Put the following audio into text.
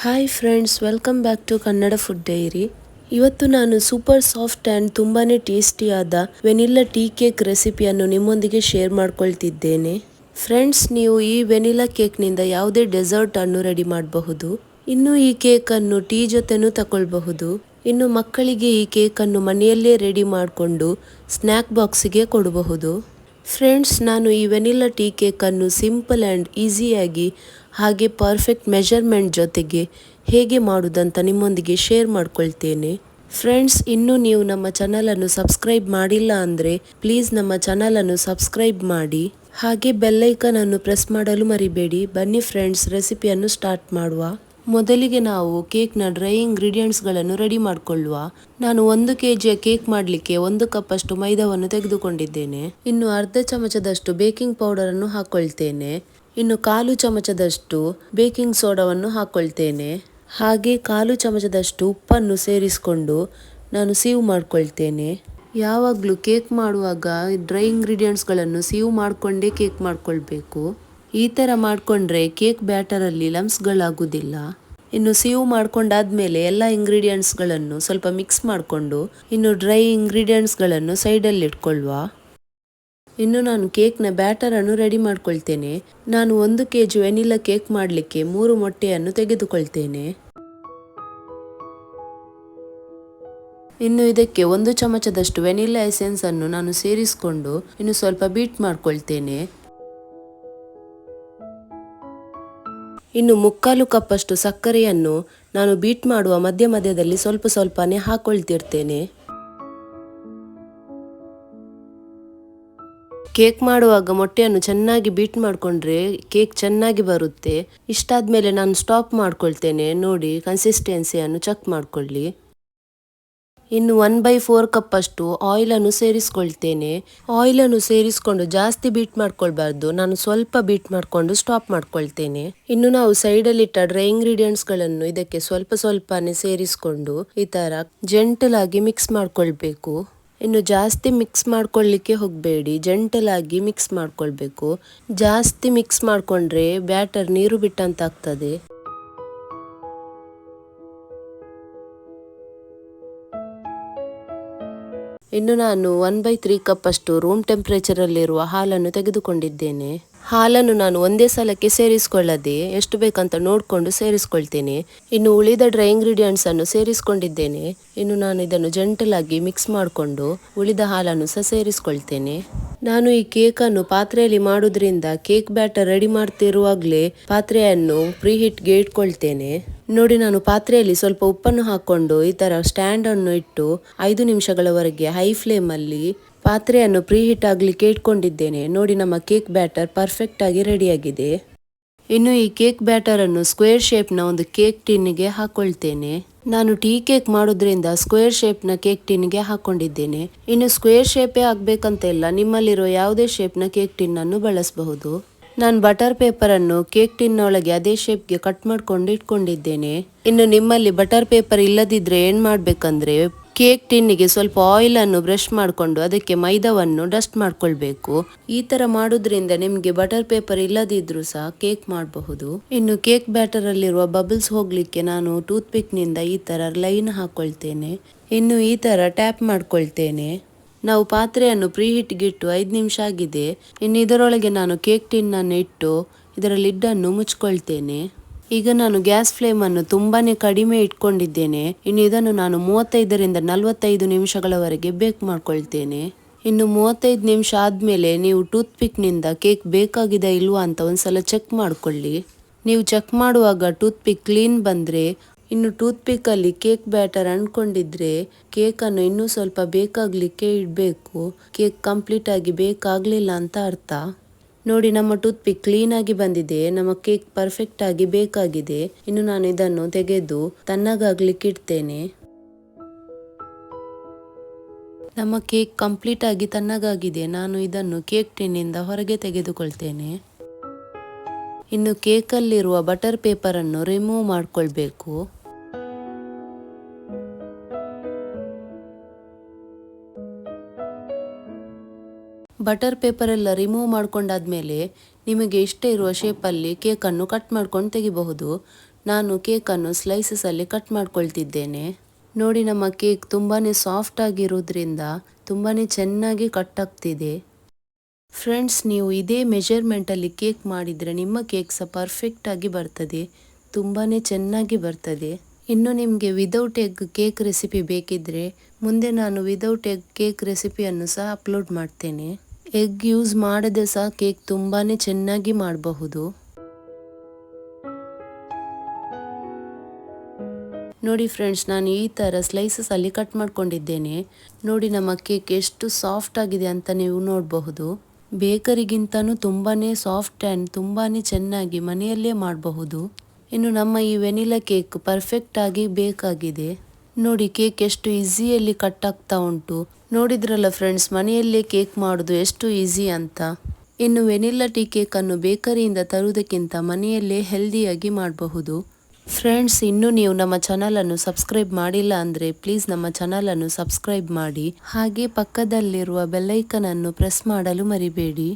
Hi friends welcome back to Kannada food diary ಇವತ್ತು ನಾನು super soft and ತುಂಬಾ ಟೇಸ್ಟಿಯಾದ ವೆನಿಲ್ಲಾ ಟೀ ಕೇಕ್ ರೆಸಿಪಿಯನ್ನು ನಿಮ್ಮೊಂದಿಗೆ ಶೇರ್ ಮಾಡ್ಕೊಳ್ತಿದ್ದೇನೆ. ಫ್ರೆಂಡ್ಸ್ ನೀವು ಈ ವೆನಿಲ್ಲಾ ಕೇಕ್ನಿಂದ ಯಾವುದೇ ಡೆಸರ್ಟ್ ಅನ್ನು ರೆಡಿ ಮಾಡಬಹುದು. ಇನ್ನು ಈ ಕೇಕನ್ನು ಟೀ ಜೊತೆನೂ ತಗೊಳ್ಬಹುದು ಇನ್ನು ಮಕ್ಕಳಿಗೆ ಈ ಕೇಕನ್ನು ಮನೆಯಲ್ಲೇ ರೆಡಿ ಮಾಡಿಕೊಂಡು ಸ್ನ್ಯಾಕ್ ಬಾಕ್ಸಿಗೆ ಕೊಡಬಹುದು. ಫ್ರೆಂಡ್ಸ್, ನಾನು ಈ ವೆನಿಲಾ ಟೀ ಕೇಕನ್ನು ಸಿಂಪಲ್ ಆ್ಯಂಡ್ ಈಸಿಯಾಗಿ ಹಾಗೆ ಪರ್ಫೆಕ್ಟ್ ಮೆಜರ್ಮೆಂಟ್ ಜೊತೆಗೆ ಹೇಗೆ ಮಾಡುವುದಂತ ನಿಮ್ಮೊಂದಿಗೆ ಶೇರ್ ಮಾಡ್ಕೊಳ್ತೇನೆ. ಫ್ರೆಂಡ್ಸ್, ಇನ್ನೂ ನೀವು ನಮ್ಮ ಚಾನಲನ್ನು ಸಬ್ಸ್ಕ್ರೈಬ್ ಮಾಡಿಲ್ಲ ಅಂದರೆ ಪ್ಲೀಸ್ ನಮ್ಮ ಚಾನಲನ್ನು ಸಬ್ಸ್ಕ್ರೈಬ್ ಮಾಡಿ. ಹಾಗೆ ಬೆಲ್ಲೈಕನನ್ನು ಪ್ರೆಸ್ ಮಾಡಲು ಮರಿಬೇಡಿ. ಬನ್ನಿ ಫ್ರೆಂಡ್ಸ್, ರೆಸಿಪಿಯನ್ನು ಸ್ಟಾರ್ಟ್ ಮಾಡುವ. ಮೊದಲಿಗೆ ನಾವು ಕೇಕ್ನ ಡ್ರೈ ಇಂಗ್ರೀಡಿಯೆಂಟ್ಸ್ಗಳನ್ನು ರೆಡಿ ಮಾಡಿಕೊಳ್ಳುವ. ನಾನು ಒಂದು ಕೆ ಜಿಯ ಕೇಕ್ ಮಾಡಲಿಕ್ಕೆ ಒಂದು ಕಪ್ ಅಷ್ಟು ಮೈದಾವನ್ನು ತೆಗೆದುಕೊಂಡಿದ್ದೇನೆ. ಇನ್ನು ಅರ್ಧ ಚಮಚದಷ್ಟು ಬೇಕಿಂಗ್ ಪೌಡರ್ ಅನ್ನು ಹಾಕೊಳ್ತೇನೆ. ಇನ್ನು ಕಾಲು ಚಮಚದಷ್ಟು ಬೇಕಿಂಗ್ ಸೋಡಾವನ್ನು ಹಾಕೊಳ್ತೇನೆ. ಹಾಗೆ ಕಾಲು ಚಮಚದಷ್ಟು ಉಪ್ಪನ್ನು ಸೇರಿಸಿಕೊಂಡು ನಾನು ಸೀವ್ ಮಾಡ್ಕೊಳ್ತೇನೆ. ಯಾವಾಗಲೂ ಕೇಕ್ ಮಾಡುವಾಗ ಡ್ರೈ ಇಂಗ್ರೀಡಿಯೆಂಟ್ಸ್ಗಳನ್ನು ಸೀವ್ ಮಾಡಿಕೊಂಡೇ ಕೇಕ್ ಮಾಡ್ಕೊಳ್ಬೇಕು. ಈ ಥರ ಮಾಡಿಕೊಂಡ್ರೆ ಕೇಕ್ ಬ್ಯಾಟರಲ್ಲಿ ಲಮ್ಸ್ಗಳಾಗೋದಿಲ್ಲ. ಇನ್ನು ಸೀವ್ ಮಾಡ್ಕೊಂಡಾದ್ಮೇಲೆ ಎಲ್ಲ ಇಂಗ್ರೀಡಿಯೆಂಟ್ಸ್ಗಳನ್ನು ಸ್ವಲ್ಪ ಮಿಕ್ಸ್ ಮಾಡಿಕೊಂಡು, ಇನ್ನು ಡ್ರೈ ಇಂಗ್ರೀಡಿಯೆಂಟ್ಸ್ಗಳನ್ನು ಸೈಡಲ್ಲಿ ಇಟ್ಕೊಳ್ಳುವ ಇನ್ನು ನಾನು ಕೇಕ್ನ ಬ್ಯಾಟರನ್ನು ರೆಡಿ ಮಾಡ್ಕೊಳ್ತೇನೆ. ನಾನು ಒಂದು ಕೆ ಜಿ ವೆನಿಲಾ ಕೇಕ್ ಮಾಡಲಿಕ್ಕೆ ಮೂರು ಮೊಟ್ಟೆಯನ್ನು ತೆಗೆದುಕೊಳ್ತೇನೆ. ಇನ್ನು ಇದಕ್ಕೆ ಒಂದು ಚಮಚದಷ್ಟು ವೆನಿಲಾ ಎಸೆನ್ಸ್ ಅನ್ನು ನಾನು ಸೇರಿಸಿಕೊಂಡು, ಇನ್ನು ಸ್ವಲ್ಪ ಬೀಟ್ ಮಾಡ್ಕೊಳ್ತೇನೆ. ಇನ್ನು ಮುಕ್ಕಾಲು ಕಪ್ಪಷ್ಟು ಸಕ್ಕರೆಯನ್ನು ನಾನು ಬೀಟ್ ಮಾಡುವ ಮಧ್ಯ ಮಧ್ಯದಲ್ಲಿ ಸ್ವಲ್ಪ ಸ್ವಲ್ಪನೇ ಹಾಕೊಳ್ತಿರ್ತೇನೆ. ಕೇಕ್ ಮಾಡುವಾಗ ಮೊಟ್ಟೆಯನ್ನು ಚೆನ್ನಾಗಿ ಬೀಟ್ ಮಾಡಿಕೊಂಡ್ರೆ ಕೇಕ್ ಚೆನ್ನಾಗಿ ಬರುತ್ತೆ. ಇಷ್ಟಾದ ಮೇಲೆ ನಾನು ಸ್ಟಾಪ್ ಮಾಡ್ಕೊಳ್ತೇನೆ. ನೋಡಿ ಕನ್ಸಿಸ್ಟೆನ್ಸಿಯನ್ನು ಚೆಕ್ ಮಾಡ್ಕೊಳ್ಳಿ. ಇನ್ನು ಒನ್ ಬೈ ಫೋರ್ ಕಪ್ ಅಷ್ಟು ಆಯಿಲನ್ನು ಸೇರಿಸ್ಕೊಳ್ತೇನೆ. ಆಯಿಲನ್ನು ಸೇರಿಸ್ಕೊಂಡು ಜಾಸ್ತಿ ಬೀಟ್ ಮಾಡ್ಕೊಳ್ಬಾರ್ದು. ನಾನು ಸ್ವಲ್ಪ ಬೀಟ್ ಮಾಡಿಕೊಂಡು ಸ್ಟಾಪ್ ಮಾಡ್ಕೊಳ್ತೇನೆ. ಇನ್ನು ನಾವು ಸೈಡಲ್ಲಿಟ್ಟ ಡ್ರೈ ಇಂಗ್ರೀಡಿಯೆಂಟ್ಸ್ಗಳನ್ನು ಇದಕ್ಕೆ ಸ್ವಲ್ಪ ಸ್ವಲ್ಪನೇ ಸೇರಿಸ್ಕೊಂಡು ಈ ಥರ ಜೆಂಟಲ್ ಆಗಿ ಮಿಕ್ಸ್ ಮಾಡ್ಕೊಳ್ಬೇಕು. ಇನ್ನು ಜಾಸ್ತಿ ಮಿಕ್ಸ್ ಮಾಡ್ಕೊಳ್ಳಿಕ್ಕೆ ಹೋಗಬೇಡಿ. ಜೆಂಟಲಾಗಿ ಮಿಕ್ಸ್ ಮಾಡ್ಕೊಳ್ಬೇಕು. ಜಾಸ್ತಿ ಮಿಕ್ಸ್ ಮಾಡಿಕೊಂಡ್ರೆ ಬ್ಯಾಟರ್ ನೀರು ಬಿಟ್ಟಂತಾಗ್ತದೆ. ಇನ್ನು ನಾನು ಒನ್ ಬೈ ತ್ರೀ ಕಪ್ ಅಷ್ಟು ರೂಮ್ ಟೆಂಪರೇಚರಲ್ಲಿರುವ ಹಾಲನ್ನು ತೆಗೆದುಕೊಂಡಿದ್ದೇನೆ. ಹಾಲನ್ನು ನಾನು ಒಂದೇ ಸಲಕ್ಕೆ ಸೇರಿಸಿಕೊಳ್ಳದೆ ಎಷ್ಟು ಬೇಕಂತ ನೋಡಿಕೊಂಡು ಸೇರಿಸ್ಕೊಳ್ತೇನೆ. ಇನ್ನು ಉಳಿದ ಡ್ರೈ ಇಂಗ್ರೀಡಿಯೆಂಟ್ಸ್ ಅನ್ನು ಸೇರಿಸಿಕೊಂಡಿದ್ದೇನೆ. ಇನ್ನು ನಾನು ಇದನ್ನು ಜೆಂಟಲ್ ಆಗಿ ಮಿಕ್ಸ್ ಮಾಡಿಕೊಂಡು ಉಳಿದ ಹಾಲನ್ನು ಸಹ ಸೇರಿಸಿಕೊಳ್ತೇನೆ. ನಾನು ಈ ಕೇಕನ್ನು ಪಾತ್ರೆಯಲ್ಲಿ ಮಾಡೋದ್ರಿಂದ ಕೇಕ್ ಬ್ಯಾಟರ್ ರೆಡಿ ಮಾಡ್ತಿರುವಾಗಲೇ ಪಾತ್ರೆಯನ್ನು ಪ್ರೀ ಹಿಟ್ಗೆ ಇಟ್ಕೊಳ್ತೇನೆ. ನೋಡಿ, ನಾನು ಪಾತ್ರೆಯಲ್ಲಿ ಸ್ವಲ್ಪ ಉಪ್ಪನ್ನು ಹಾಕೊಂಡು ಈ ಥರ ಸ್ಟ್ಯಾಂಡ್ ಅನ್ನು ಇಟ್ಟು ಐದು ನಿಮಿಷಗಳವರೆಗೆ ಹೈ ಫ್ಲೇಮ್ ಅಲ್ಲಿ ಪಾತ್ರೆಯನ್ನು ಪ್ರೀ ಹೀಟ್ ಆಗಲಿಕ್ಕೆ ಇಟ್ಕೊಂಡಿದ್ದೇನೆ. ನೋಡಿ, ನಮ್ಮ ಕೇಕ್ ಬ್ಯಾಟರ್ ಪರ್ಫೆಕ್ಟ್ ಆಗಿ ರೆಡಿಯಾಗಿದೆ ಇನ್ನು ಈ ಕೇಕ್ ಬ್ಯಾಟರ್ ಅನ್ನು ಸ್ಕ್ವೇರ್ ಶೇಪ್ನ ಒಂದು ಕೇಕ್ ಟಿನ್ನಿಗೆ ಹಾಕೊಳ್ತೇನೆ. ನಾನು ಟೀ ಕೇಕ್ ಮಾಡೋದ್ರಿಂದ ಸ್ಕ್ವೇರ್ ಶೇಪ್ನ ಕೇಕ್ ಟಿನ್ಗೆ ಹಾಕೊಂಡಿದ್ದೇನೆ. ಇನ್ನು ಸ್ಕ್ವೇರ್ ಶೇಪೇ ಆಗಬೇಕಂತ ಇಲ್ಲ, ನಿಮ್ಮಲ್ಲಿರೋ ಯಾವುದೇ ಶೇಪ್ನ ಕೇಕ್ ಟಿನ್ ಅನ್ನು ಬಳಸಬಹುದು. ನಾನು ಬಟರ್ ಪೇಪರ್ ಅನ್ನು ಕೇಕ್ ಟಿನ್ ಒಳಗೆ ಅದೇ ಶೇಪ್ಗೆ ಕಟ್ ಮಾಡ್ಕೊಂಡು ಇಟ್ಕೊಂಡಿದ್ದೇನೆ. ಇನ್ನು ನಿಮ್ಮಲ್ಲಿ ಬಟರ್ ಪೇಪರ್ ಇಲ್ಲದಿದ್ರೆ ಏನು ಮಾಡಬೇಕಂದ್ರೆ ಕೇಕ್ ಟಿನ್ನಿಗೆ ಸ್ವಲ್ಪ ಆಯಿಲ್ ಅನ್ನು ಬ್ರಷ್ ಮಾಡಿಕೊಂಡು ಅದಕ್ಕೆ ಮೈದಾವನ್ನು ಡಸ್ಟ್ ಮಾಡ್ಕೊಳ್ಬೇಕು. ಈ ತರ ಮಾಡೋದ್ರಿಂದ ನಿಮಗೆ ಬಟರ್ ಪೇಪರ್ ಇಲ್ಲದಿದ್ರು ಸಹ ಕೇಕ್ ಮಾಡಬಹುದು. ಇನ್ನು ಕೇಕ್ ಬ್ಯಾಟರ್ ಅಲ್ಲಿರುವ ಬಬಲ್ಸ್ ಹೋಗಲಿಕ್ಕೆ ನಾನು ಟೂತ್ ಪಿಕ್ನಿಂದ ಈ ತರ ಲೈನ್ ಹಾಕೊಳ್ತೇನೆ. ಇನ್ನು ಈ ತರ ಟ್ಯಾಪ್ ಮಾಡ್ಕೊಳ್ತೇನೆ. ನಾವು ಪಾತ್ರೆಯನ್ನು ಪ್ರೀ ಹಿಟ್ಗಿಟ್ಟು ಐದು ನಿಮಿಷ ಆಗಿದೆ. ಇನ್ನು ಇದರೊಳಗೆ ನಾನು ಕೇಕ್ ಟಿನ್ನನ್ನು ಇಟ್ಟು ಇದರ ಲಿಡ್ಡನ್ನು ಮುಚ್ಕೊಳ್ತೇನೆ. ಈಗ ನಾನು ಗ್ಯಾಸ್ ಫ್ಲೇಮನ್ನು ತುಂಬಾನೇ ಕಡಿಮೆ ಇಟ್ಕೊಂಡಿದ್ದೇನೆ. ಇನ್ನು ಇದನ್ನು ನಾನು ಮೂವತ್ತೈದರಿಂದ ನಲವತ್ತೈದು ನಿಮಿಷಗಳವರೆಗೆ ಬೇಕ್ ಮಾಡ್ಕೊಳ್ತೇನೆ. ಇನ್ನು ಮೂವತ್ತೈದು ನಿಮಿಷ ಆದಮೇಲೆ ನೀವು ಟೂತ್ ಪಿಕ್ನಿಂದ ಕೇಕ್ ಬೇಕಾಗಿದೆ ಇಲ್ವಾ ಅಂತ ಒಂದ್ಸಲ ಚೆಕ್ ಮಾಡ್ಕೊಳ್ಳಿ. ನೀವು ಚೆಕ್ ಮಾಡುವಾಗ ಟೂತ್ ಪಿಕ್ ಕ್ಲೀನ್ ಬಂದರೆ ಇನ್ನು ಟೂತ್ ಪಿಕ್ಕಲ್ಲಿ ಕೇಕ್ ಬ್ಯಾಟರ್ ಅಂದ್ಕೊಂಡಿದ್ರೆ ಕೇಕನ್ನು ಇನ್ನೂ ಸ್ವಲ್ಪ ಬೇಕಾಗಲಿಕ್ಕೆ ಇಡಬೇಕು. ಕೇಕ್ ಕಂಪ್ಲೀಟ್ ಆಗಿ ಬೇಕಾಗಲಿಲ್ಲ ಅಂತ ಅರ್ಥ. ನೋಡಿ, ನಮ್ಮ ಟೂತ್ ಪಿಕ್ ಕ್ಲೀನ್ ಆಗಿ ಬಂದಿದೆ. ನಮ್ಮ ಕೇಕ್ ಪರ್ಫೆಕ್ಟ್ ಆಗಿ ಬೇಕಾಗಿದೆ. ಇನ್ನು ನಾನು ಇದನ್ನು ತೆಗೆದು ತಣ್ಣಗಾಗ್ಲಿಕ್ಕೆ ಇಡ್ತೇನೆ. ನಮ್ಮ ಕೇಕ್ ಕಂಪ್ಲೀಟ್ ಆಗಿ ತಣ್ಣಗಾಗಿದೆ. ನಾನು ಇದನ್ನು ಕೇಕ್ ಟಿನ್ನಿಂದ ಹೊರಗೆ ತೆಗೆದುಕೊಳ್ತೇನೆ. ಇನ್ನು ಕೇಕಲ್ಲಿರುವ ಬಟರ್ ಪೇಪರನ್ನು ರಿಮೂವ್ ಮಾಡ್ಕೊಳ್ಬೇಕು. ಬಟರ್ ಪೇಪರ್ ಎಲ್ಲ ರಿಮೂವ್ ಮಾಡ್ಕೊಂಡಾದ್ಮೇಲೆ ನಿಮಗೆ ಇಷ್ಟ ಇರುವ ಶೇಪಲ್ಲಿ ಕೇಕನ್ನು ಕಟ್ ಮಾಡ್ಕೊಂಡು ತೆಗಿಬಹುದು. ನಾನು ಕೇಕನ್ನು ಸ್ಲೈಸಸಲ್ಲಿ ಕಟ್ ಮಾಡ್ಕೊಳ್ತಿದ್ದೇನೆ. ನೋಡಿ ನಮ್ಮ ಕೇಕ್ ತುಂಬಾ ಸಾಫ್ಟ್ ಆಗಿರೋದ್ರಿಂದ ತುಂಬಾ ಚೆನ್ನಾಗಿ ಕಟ್ ಆಗ್ತಿದೆ. ಫ್ರೆಂಡ್ಸ್ ನೀವು ಇದೇ ಮೆಜರ್ಮೆಂಟಲ್ಲಿ ಕೇಕ್ ಮಾಡಿದರೆ ನಿಮ್ಮ ಕೇಕ್ ಸಹ ಪರ್ಫೆಕ್ಟಾಗಿ ಬರ್ತದೆ. ತುಂಬಾ ಚೆನ್ನಾಗಿ ಬರ್ತದೆ. ಇನ್ನು ನಿಮಗೆ ವಿದೌಟ್ ಎಗ್ ಕೇಕ್ ರೆಸಿಪಿ ಬೇಕಿದ್ರೆ ಮುಂದೆ ನಾನು ವಿದೌಟ್ ಎಗ್ ಕೇಕ್ ರೆಸಿಪಿಯನ್ನು ಸಹ ಅಪ್ಲೋಡ್ ಮಾಡ್ತೇನೆ. ಎಗ್ ಯೂಸ್ ಮಾಡದೆ ಸಹ ಕೇಕ್ ತುಂಬಾ ಚೆನ್ನಾಗಿ ಮಾಡಬಹುದು. ನೋಡಿ ಫ್ರೆಂಡ್ಸ್, ನಾನು ಈ ಥರ ಸ್ಲೈಸಸ್ ಅಲ್ಲಿ ಕಟ್ ಮಾಡ್ಕೊಂಡಿದ್ದೇನೆ. ನೋಡಿ ನಮ್ಮ ಕೇಕ್ ಎಷ್ಟು ಸಾಫ್ಟ್ ಆಗಿದೆ ಅಂತ ನೀವು ನೋಡಬಹುದು. ಬೇಕರಿಗಿಂತನೂ ತುಂಬಾ ಸಾಫ್ಟ್ ಆ್ಯಂಡ್ ತುಂಬಾ ಚೆನ್ನಾಗಿ ಮನೆಯಲ್ಲೇ ಮಾಡಬಹುದು. ಇನ್ನು ನಮ್ಮ ಈ ವೆನಿಲಾ ಕೇಕ್ ಪರ್ಫೆಕ್ಟ್ ಆಗಿ ಬೇಕಾಗಿದೆ. ನೋಡಿ ಕೇಕ್ ಎಷ್ಟು ಈಸಿಯಲ್ಲಿ ಕಟ್ ಆಗ್ತಾ ಉಂಟು. ನೋಡಿದ್ರಲ್ಲ ಫ್ರೆಂಡ್ಸ್, ಮನೆಯಲ್ಲೇ ಕೇಕ್ ಮಾಡೋದು ಎಷ್ಟು ಈಸಿ ಅಂತ. ಇನ್ನು ವೆನಿಲ್ಲಾ ಟೀ ಕೇಕನ್ನು ಬೇಕರಿಯಿಂದ ತರುವುದಕ್ಕಿಂತ ಮನೆಯಲ್ಲೇ ಹೆಲ್ದಿಯಾಗಿ ಮಾಡಬಹುದು. ಫ್ರೆಂಡ್ಸ್, ಇನ್ನೂ ನೀವು ನಮ್ಮ ಚಾನಲನ್ನು ಸಬ್ಸ್ಕ್ರೈಬ್ ಮಾಡಿಲ್ಲ ಅಂದರೆ ಪ್ಲೀಸ್ ನಮ್ಮ ಚಾನಲನ್ನು ಸಬ್ಸ್ಕ್ರೈಬ್ ಮಾಡಿ. ಹಾಗೆ ಪಕ್ಕದಲ್ಲಿರುವ ಬೆಲ್ಲೈಕನ್ ಅನ್ನು ಪ್ರೆಸ್ ಮಾಡಲು ಮರಿಬೇಡಿ.